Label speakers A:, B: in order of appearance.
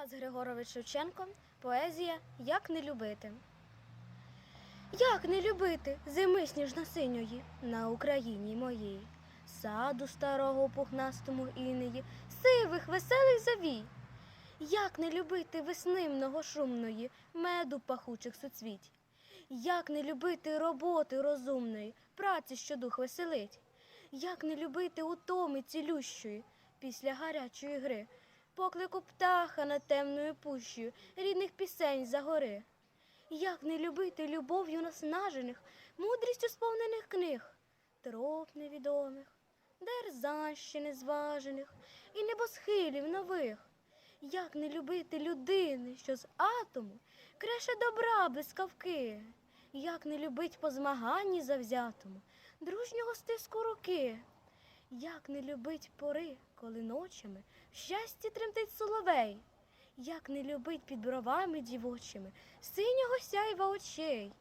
A: Тарас Григорович Шевченко, поезія Як не любити. Як не любити зими сніжно-синьої на Україні моїй, саду старого пухнастому інеї, сивих веселих завій. Як не любити весни многошумної, меду пахучих суцвіть. Як не любити роботи розумної, праці, що дух веселить. Як не любити утоми цілющої після гарячої гри, поклику птаха над темною пущею, рідних пісень за гори. Як не любити любов'ю наснажених, мудрістю сповнених книг, троп невідомих, дерзанщини незважених і небосхилів нових. Як не любити людини, що з атому креше добра блискавки, як не любить по змаганні завзятому, дружнього стиску руки, як не любить пори, коли ночами в щасті тремтить соловей, як не любить під бровами дівочими синього сяйва очей,